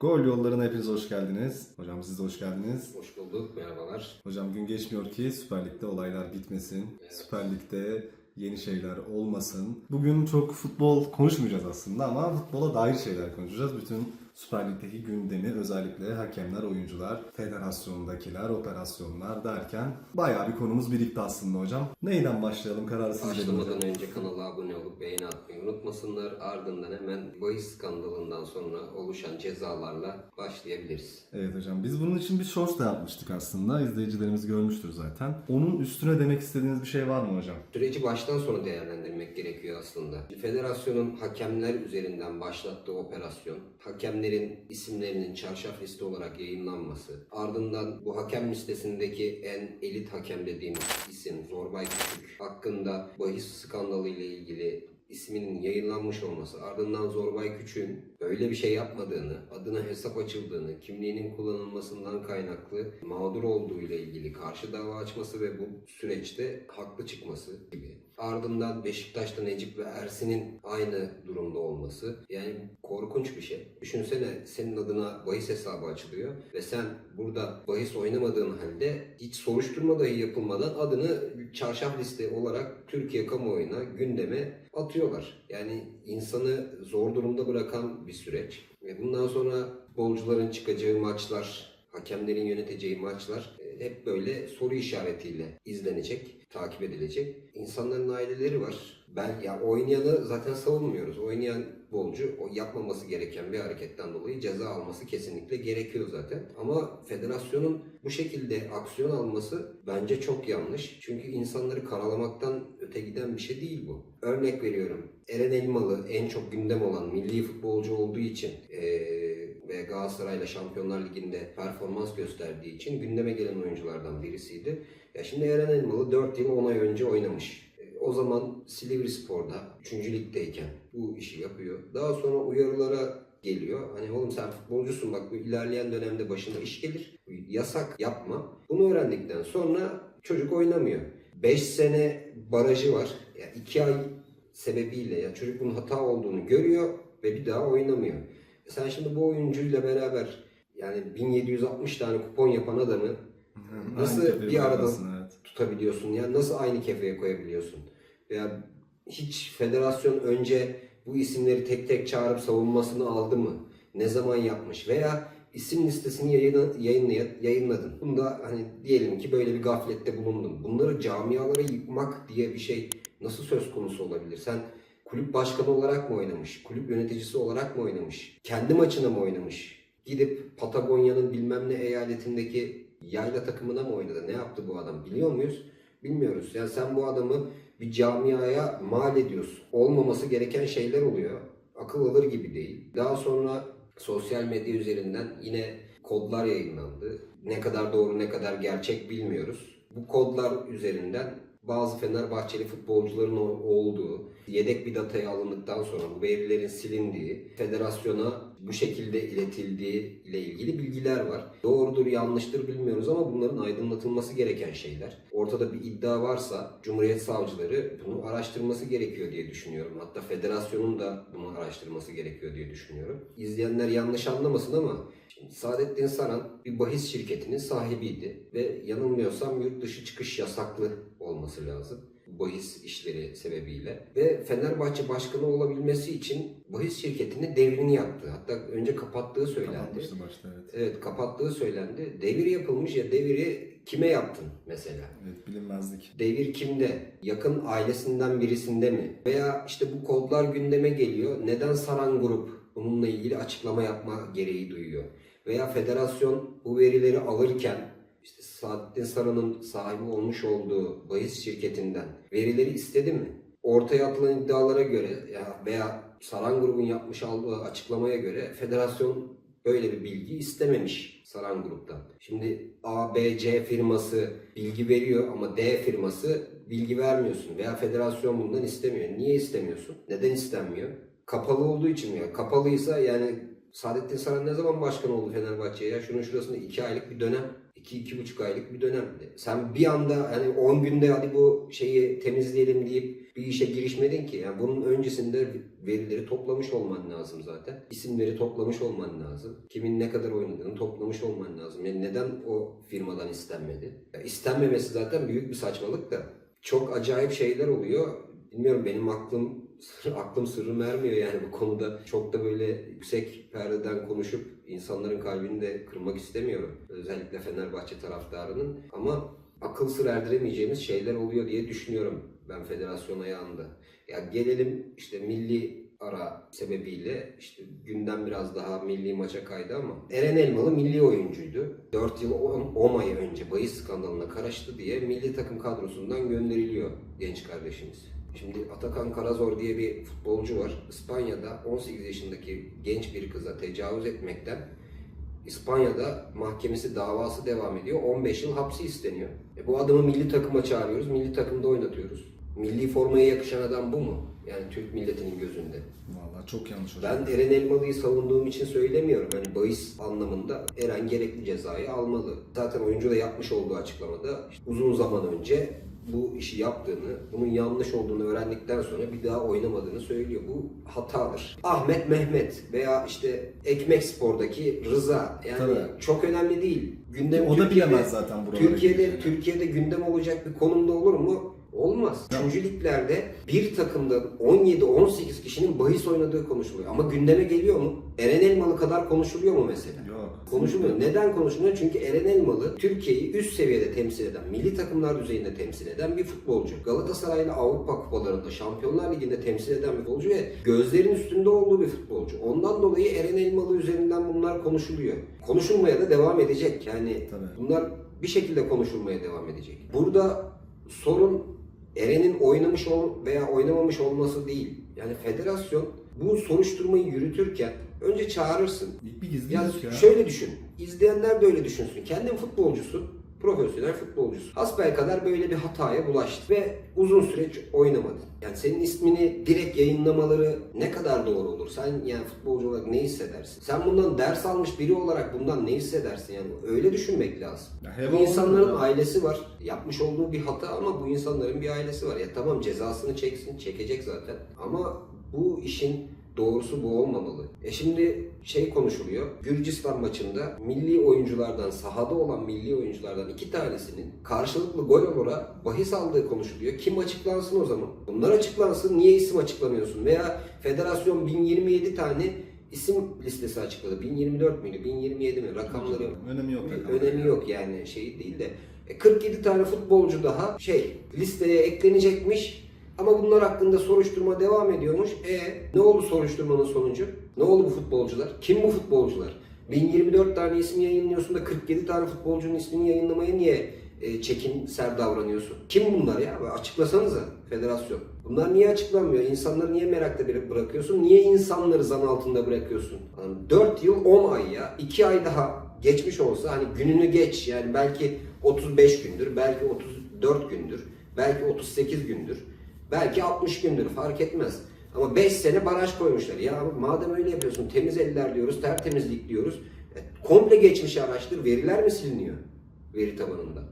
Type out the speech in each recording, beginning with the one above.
Gol yollarına hepiniz hoş geldiniz. Hocam siz de hoş geldiniz. Hoş bulduk, merhabalar. Hocam gün geçmiyor ki Süper Lig'de olaylar bitmesin. Evet. Süper Lig'de yeni şeyler olmasın. Bugün çok futbol konuşmayacağız aslında ama futbola dair şeyler konuşacağız. Bütün Süper Lig'deki gündemi özellikle hakemler, oyuncular, federasyondakiler, operasyonlar derken bayağı bir konumuz birikti aslında hocam. Neyden başlayalım kararı hocam. Başlamadan önce kanala abone olup beğeni atmayı unutmasınlar. Ardından hemen bahis skandalından sonra oluşan cezalarla başlayabiliriz. Evet hocam biz bunun için bir short da yapmıştık aslında. İzleyicilerimiz görmüştür zaten. Onun üstüne demek istediğiniz bir şey var mı hocam? Süreci baştan sona değerlendirmek gerekiyor aslında. Federasyonun hakemler üzerinden başlattığı operasyon, hakemlerin isimlerinin çarşaf liste olarak yayınlanması, ardından bu hakem listesindeki en elit hakem dediğimiz isim Zorbay Küçük hakkında bahis skandalı ile ilgili isminin yayınlanmış olması, ardından Zorbay Küçük'ün öyle bir şey yapmadığını, adına hesap açıldığını, kimliğinin kullanılmasından kaynaklı mağdur olduğu ile ilgili karşı dava açması ve bu süreçte haklı çıkması gibi. Ardından Beşiktaş'ta Necip ve Ersin'in aynı durumda olması. Yani korkunç bir şey. Düşünsene senin adına bahis hesabı açılıyor ve sen burada bahis oynamadığın halde hiç soruşturma dahi yapılmadan adını çarşaf liste olarak Türkiye kamuoyuna gündeme atıyorlar. Yani insanı zor durumda bırakan bir süreç. Ve bundan sonra futbolcuların çıkacağı maçlar, hakemlerin yöneteceği maçlar e, hep böyle soru işaretiyle izlenecek, takip edilecek. İnsanların aileleri var. Ben ya oynayanı zaten savunmuyoruz. Oynayan futbolcu o yapmaması gereken bir hareketten dolayı ceza alması kesinlikle gerekiyor zaten. Ama federasyonun bu şekilde aksiyon alması bence çok yanlış. Çünkü insanları karalamaktan öte giden bir şey değil bu. Örnek veriyorum. Eren Elmalı en çok gündem olan milli futbolcu olduğu için eee ve Galatasaray'la Şampiyonlar Ligi'nde performans gösterdiği için gündeme gelen oyunculardan birisiydi. Ya şimdi Eren Elmalı 4 yıl 10 ay önce oynamış. E, O zaman Silivri Spor'da 3. ligdeyken bu işi yapıyor. Daha sonra uyarılara geliyor. Hani oğlum sen futbolcusun bak bu ilerleyen dönemde başına iş gelir. Yasak yapma. Bunu öğrendikten sonra çocuk oynamıyor. 5 sene barajı var. Yani 2 ay sebebiyle ya çocuk bunun hata olduğunu görüyor ve bir daha oynamıyor. Sen şimdi bu oyuncuyla beraber yani 1760 tane kupon yapan adamı Nasıl bir arada- evet. tutabiliyorsun? Yani nasıl aynı kefeye koyabiliyorsun? Veya hiç federasyon önce bu isimleri tek tek çağırıp savunmasını aldı mı? Ne zaman yapmış? Veya isim listesini yayın, yayınlay- yayınladın. Bunda hani diyelim ki böyle bir gaflette bulundun. Bunları camialara yıkmak diye bir şey nasıl söz konusu olabilir? Sen kulüp başkanı olarak mı oynamış? Kulüp yöneticisi olarak mı oynamış? Kendi maçına mı oynamış? Gidip Patagonya'nın bilmem ne eyaletindeki yayla takımına mı oynadı? Ne yaptı bu adam? Biliyor muyuz? Bilmiyoruz. Yani sen bu adamı bir camiaya mal ediyorsun. Olmaması gereken şeyler oluyor. Akıl alır gibi değil. Daha sonra sosyal medya üzerinden yine kodlar yayınlandı. Ne kadar doğru ne kadar gerçek bilmiyoruz. Bu kodlar üzerinden bazı Fenerbahçeli futbolcuların olduğu, yedek bir dataya alındıktan sonra bu verilerin silindiği, federasyona bu şekilde iletildiği ile ilgili bilgiler var. Doğrudur yanlıştır bilmiyoruz ama bunların aydınlatılması gereken şeyler. Ortada bir iddia varsa Cumhuriyet savcıları bunu araştırması gerekiyor diye düşünüyorum. Hatta federasyonun da bunu araştırması gerekiyor diye düşünüyorum. İzleyenler yanlış anlamasın ama Şimdi Saadettin Saran bir bahis şirketinin sahibiydi ve yanılmıyorsam yurt dışı çıkış yasaklı olması lazım bahis işleri sebebiyle ve Fenerbahçe başkanı olabilmesi için bahis şirketinin devrini yaptı. Hatta önce kapattığı söylendi. Başta evet. Evet kapattığı söylendi. Devir yapılmış ya deviri kime yaptın mesela? Evet bilinmezlik. Devir kimde? Yakın ailesinden birisinde mi? Veya işte bu kodlar gündeme geliyor. Neden Saran Grup bununla ilgili açıklama yapma gereği duyuyor? Veya federasyon bu verileri alırken işte Saadettin Saran'ın sahibi olmuş olduğu bahis şirketinden verileri istedi mi? Ortaya atılan iddialara göre ya veya Saran Grubun yapmış olduğu açıklamaya göre federasyon böyle bir bilgi istememiş Saran Grup'tan. Şimdi A, B, C firması bilgi veriyor ama D firması bilgi vermiyorsun veya federasyon bundan istemiyor. Niye istemiyorsun? Neden istenmiyor? Kapalı olduğu için mi? Kapalıysa yani Saadettin Saran ne zaman başkan oldu Fenerbahçe'ye? Şunun şurasında 2 aylık bir dönem. 2-2,5 aylık bir dönem. Sen bir anda hani 10 günde hadi bu şeyi temizleyelim deyip bir işe girişmedin ki. Yani bunun öncesinde verileri toplamış olman lazım zaten. İsimleri toplamış olman lazım. Kimin ne kadar oynadığını toplamış olman lazım. Yani neden o firmadan istenmedi? Ya istenmemesi zaten büyük bir saçmalık da. Çok acayip şeyler oluyor. Bilmiyorum benim aklım aklım sırrım ermiyor yani bu konuda. Çok da böyle yüksek perdeden konuşup insanların kalbini de kırmak istemiyorum. Özellikle Fenerbahçe taraftarının. Ama akıl sır erdiremeyeceğimiz şeyler oluyor diye düşünüyorum ben federasyon ayağında. Ya gelelim işte milli ara sebebiyle işte gündem biraz daha milli maça kaydı ama Eren Elmalı milli oyuncuydu. 4 yıl 10 ay önce bahis skandalına karıştı diye milli takım kadrosundan gönderiliyor genç kardeşimiz. Şimdi Atakan Karazor diye bir futbolcu var. İspanya'da 18 yaşındaki genç bir kıza tecavüz etmekten İspanya'da mahkemesi davası devam ediyor. 15 yıl hapsi isteniyor. E bu adamı milli takıma çağırıyoruz. Milli takımda oynatıyoruz. Milli formaya yakışan adam bu mu? Yani Türk milletinin gözünde. Vallahi çok yanlış hocam. Ben Eren Elmalı'yı savunduğum için söylemiyorum. Hani bahis anlamında Eren gerekli cezayı almalı. Zaten oyuncu da yapmış olduğu açıklamada işte uzun zaman önce bu işi yaptığını, bunun yanlış olduğunu öğrendikten sonra bir daha oynamadığını söylüyor. Bu hatadır. Ahmet Mehmet veya işte Ekmek Spor'daki Rıza yani Tabii. çok önemli değil. Gündem o da Türkiye'de- bilemez zaten buralara Türkiye'de. Türkiye'de gündem olacak bir konumda olur mu? Olmaz. Üçüncü liglerde bir takımda 17-18 kişinin bahis oynadığı konuşuluyor. Ama gündeme geliyor mu? Eren Elmalı kadar konuşuluyor mu mesela? Yok. Konuşulmuyor. Neden konuşulmuyor? Çünkü Eren Elmalı Türkiye'yi üst seviyede temsil eden, milli takımlar düzeyinde temsil eden bir futbolcu. Galatasaray'la Avrupa kupalarında, Şampiyonlar Ligi'nde temsil eden bir futbolcu ve gözlerin üstünde olduğu bir futbolcu. Ondan dolayı Eren Elmalı üzerinden bunlar konuşuluyor. Konuşulmaya da devam edecek. Yani Tabii. bunlar bir şekilde konuşulmaya devam edecek. Burada sorun Eren'in oynamış ol veya oynamamış olması değil. Yani federasyon bu soruşturmayı yürütürken önce çağırırsın. Bir gizli Ya ya. şöyle düşün. İzleyenler de öyle düşünsün. Kendin futbolcusun. Profesyonel futbolcusun. Hasbel kadar böyle bir hataya bulaştı ve uzun süre oynamadın. Yani senin ismini direkt yayınlamaları ne kadar doğru olur? Sen yani futbolcu olarak ne hissedersin? Sen bundan ders almış biri olarak bundan ne hissedersin? Yani öyle düşünmek lazım. Ya Bu insanların ya. ailesi var. Yapmış olduğu bir hata ama bu insanların bir ailesi var. Ya tamam cezasını çeksin, çekecek zaten. Ama bu işin doğrusu bu olmamalı. E şimdi şey konuşuluyor. Gürcistan maçında milli oyunculardan, sahada olan milli oyunculardan iki tanesinin karşılıklı gol olarak bahis aldığı konuşuluyor. Kim açıklansın o zaman? Bunlar açıklansın. Niye isim açıklamıyorsun? Veya federasyon 1027 tane isim listesi açıkladı. 1024 müydü? 1027 mi? Rakamları Önemi yok. rakamın. önemi yok yani şey değil de. E, 47 tane futbolcu daha şey listeye eklenecekmiş ama bunlar hakkında soruşturma devam ediyormuş. E ne oldu soruşturmanın sonucu? Ne oldu bu futbolcular? Kim bu futbolcular? 1024 tane isim yayınlıyorsun da 47 tane futbolcunun ismini yayınlamaya niye e, çekinser davranıyorsun? Kim bunlar ya? Açıklasanıza federasyon. Bunlar niye açıklanmıyor? İnsanları niye merakta bırakıyorsun? Niye insanları zan altında bırakıyorsun? Yani 4 yıl 10 ay ya. 2 ay daha geçmiş olsa hani gününü geç yani belki 35 gündür, belki 34 gündür, belki 38 gündür, belki 60 gündür fark etmez. Ama 5 sene baraj koymuşlar. Ya madem öyle yapıyorsun temiz eller diyoruz, tertemizlik diyoruz. E, komple geçmişi araştır. Veriler mi siliniyor? Veri tabanında.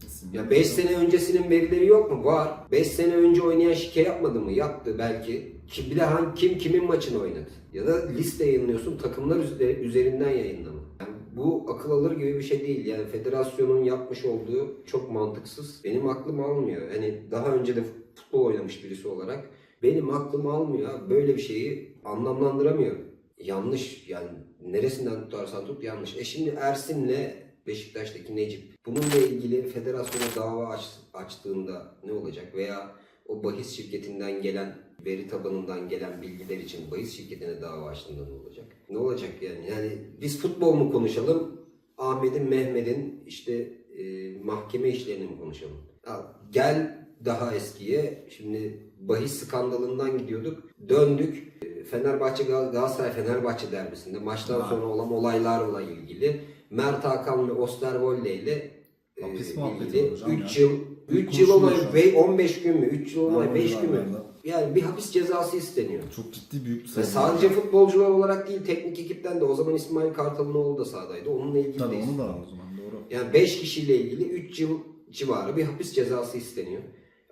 Kesinlikle. Ya 5 sene öncesinin verileri yok mu? Var. 5 sene önce oynayan şike yapmadı mı? Yaptı belki. Ki bir de hangi, kim kimin maçını oynadı? Ya da liste yayınlıyorsun takımlar üze- üzerinden yayınlama. Yani bu akıl alır gibi bir şey değil. Yani federasyonun yapmış olduğu çok mantıksız. Benim aklım almıyor. Hani daha önce de futbol oynamış birisi olarak benim aklım almıyor. Böyle bir şeyi anlamlandıramıyorum. Yanlış yani neresinden tutarsan tut yanlış. E şimdi Ersin'le Beşiktaş'taki Necip bununla ilgili federasyona dava aç- açtığında ne olacak? Veya o bahis şirketinden gelen veri tabanından gelen bilgiler için bahis şirketine dava açtığında ne olacak? Ne olacak yani? Yani biz futbol mu konuşalım? Ahmet'in, Mehmet'in işte e, mahkeme işlerini mi konuşalım? Ya, gel daha eskiye. Şimdi bahis skandalından gidiyorduk. Döndük. Fenerbahçe Gal- Galatasaray Fenerbahçe derbisinde maçtan Ha. sonra olan olaylarla ilgili Mert Hakan ve Osterwolde ile e, Hapis ilgili var hocam 3 ya. yıl 3 yıl olay ve 15 gün mü? 3 yıl olay Aynen 5 gün mü? Yani bir hapis cezası isteniyor. Çok ciddi büyük bir Ve sadece futbolcular olarak değil teknik ekipten de o zaman İsmail Kartal'ın oğlu da sahadaydı. Onunla ilgili Tabii de onu da o zaman doğru. yani 5 kişiyle ilgili 3 yıl civarı bir hapis cezası isteniyor.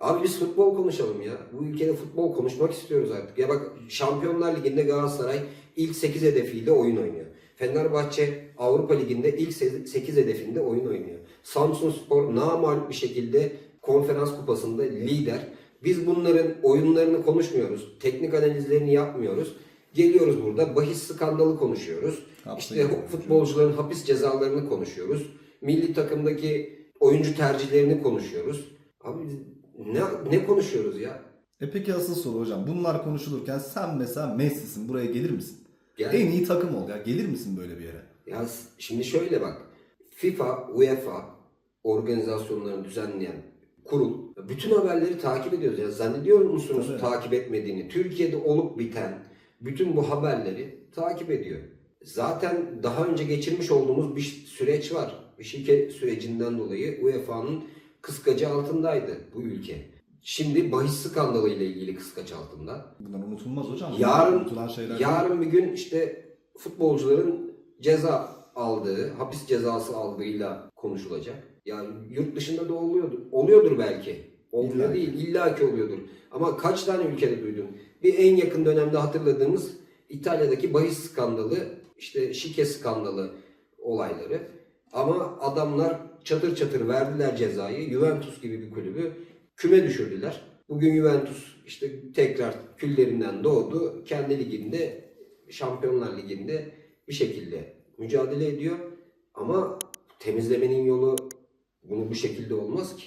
Abi biz futbol konuşalım ya. Bu ülkede futbol konuşmak istiyoruz artık. Ya bak Şampiyonlar Ligi'nde Galatasaray ilk 8 hedefiyle oyun oynuyor. Fenerbahçe Avrupa Ligi'nde ilk 8 hedefinde oyun oynuyor. Samsun Spor namalip bir şekilde konferans kupasında lider. Biz bunların oyunlarını konuşmuyoruz. Teknik analizlerini yapmıyoruz. Geliyoruz burada bahis skandalı konuşuyoruz. Hapse işte futbolcuların hapis cezalarını konuşuyoruz. Milli takımdaki oyuncu tercihlerini konuşuyoruz. Abi ne, ne konuşuyoruz ya? E peki asıl soru hocam. Bunlar konuşulurken sen mesela Messi'sin. Buraya gelir misin? Yani- En iyi takım ol ya. Gelir misin böyle bir yere? Ya şimdi şöyle bak. FIFA, UEFA organizasyonlarını düzenleyen kurul bütün haberleri takip ediyoruz. Ya zannediyor musunuz Tabii. takip etmediğini? Türkiye'de olup biten bütün bu haberleri takip ediyor. Zaten daha önce geçirmiş olduğumuz bir süreç var. Bir şike sürecinden dolayı UEFA'nın kıskacı altındaydı bu ülke. Şimdi bahis skandalı ile ilgili kıskaç altında. Bunlar unutulmaz hocam. Yarın şeyler. yarın bir gün işte futbolcuların ceza aldığı, hapis cezası aldığıyla konuşulacak. Yani yurt dışında da oluyordur. Oluyordur belki. Olmuyor İlla ki. değil. İlla ki oluyordur. Ama kaç tane ülkede duydun? Bir en yakın dönemde hatırladığımız İtalya'daki bahis skandalı, işte şike skandalı olayları. Ama adamlar çatır çatır verdiler cezayı. Juventus gibi bir kulübü küme düşürdüler. Bugün Juventus işte tekrar küllerinden doğdu. Kendi liginde, Şampiyonlar Ligi'nde bir şekilde mücadele ediyor. Ama temizlemenin yolu bunu bu şekilde olmaz ki.